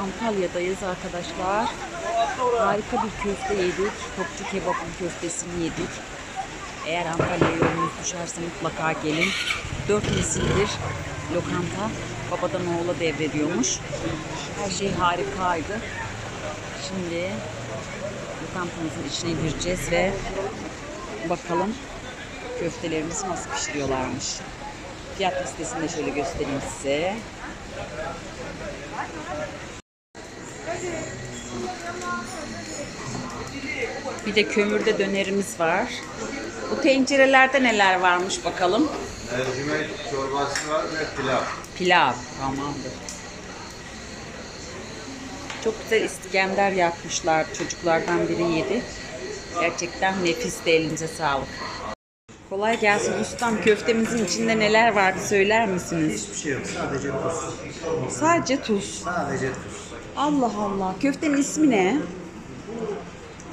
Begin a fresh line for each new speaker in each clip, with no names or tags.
Antalya'dayız arkadaşlar. Harika bir köfte yedik. Topçu kebabın köftesini yedik. Eğer Antalya'ya yolunuz düşerse mutlaka gelin. Dört nesildir lokanta babadan oğula devrediyormuş. Her şey harikaydı. Şimdi lokantamızın içine gireceğiz ve bakalım köftelerimizi nasıl pişiriyorlarmış. Fiyat listesini de şöyle göstereyim size. Bir de kömürde dönerimiz var. Bu tencerelerde neler varmış bakalım.
Mercimek çorbası var ve pilav.
Pilav. Tamamdır. Çok güzel iskender yapmışlar. Çocuklardan biri yedi. Gerçekten nefis de elinize sağlık. Kolay gelsin ustam. Köftemizin içinde neler vardı söyler misiniz?
Hiçbir şey yok. Sadece tuz.
Sadece tuz.
Sadece tuz.
Allah Allah. Köftenin ismi ne?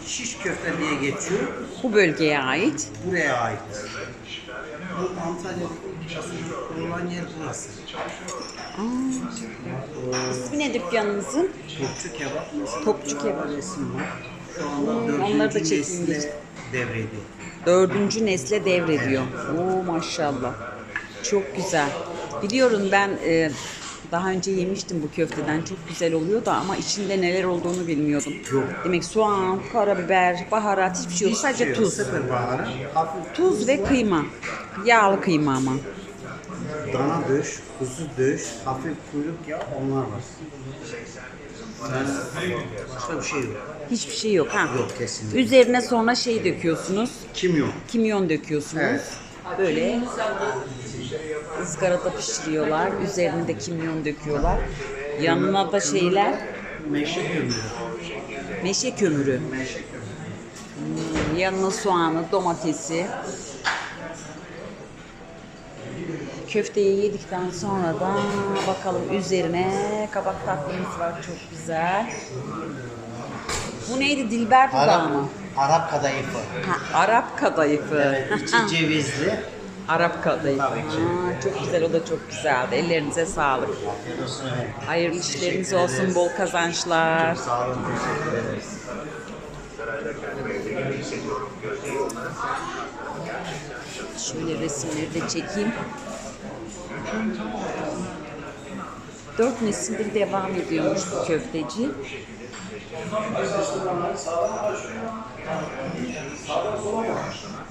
Şiş köfte diye geçiyor.
Bu bölgeye ait.
Buraya ait. Bu basın kurulan yer burası.
İsmi ne dükkanınızın?
Topçu kebap.
Topçu kebap.
Resim var. Şu anda
Hmm, onları da çekeyim
devrediyor.
Dördüncü nesle devrediyor. Oo maşallah. Çok güzel. Biliyorum ben e, daha önce yemiştim bu köfteden. Çok güzel oluyordu ama içinde neler olduğunu bilmiyordum.
Yok.
Demek soğan, karabiber, baharat hiçbir şey yok. Sadece
Şey yok,
tuz.
Sıfır baharat.
Tuz ve kıyma. Yağlı kıyma ama.
dana döş, kuzu döş, hafif kuyruk yağı onlar var. Yani başka bir şey yok.
Hiçbir şey yok ha.
Yok, kesinlikle.
Üzerine sonra şey döküyorsunuz.
Kimyon.
Kimyon döküyorsunuz.
Evet.
Böyle ızgarada pişiriyorlar. Üzerine de kimyon döküyorlar. Yanına da şeyler
Meşe kömürü.
meşe kömürü. Hmm, yanına soğanı, domatesi. Köfteyi yedikten sonra da bakalım üzerine kabak tatlımız var çok güzel. Bu neydi? Dilber dudağı mı?
Arap kadayıfı.
Ha, Arap kadayıfı.
Evet, içi cevizli.
Arap kadayıfı.
Tabii ki.
Aa, çok güzel, o da çok güzeldi. Ellerinize sağlık.
Afiyet olsun efendim.
Hayırlı işleriniz olsun,
ederiz.
bol kazançlar.
Sağ olun, teşekkür ederiz.
Şöyle resimleri de çekeyim. Dört nesildir devam ediyormuş bu köfteci.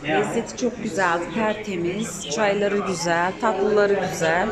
Lezzeti çok güzeldi, tertemiz. Çayları güzel, tatlıları güzel.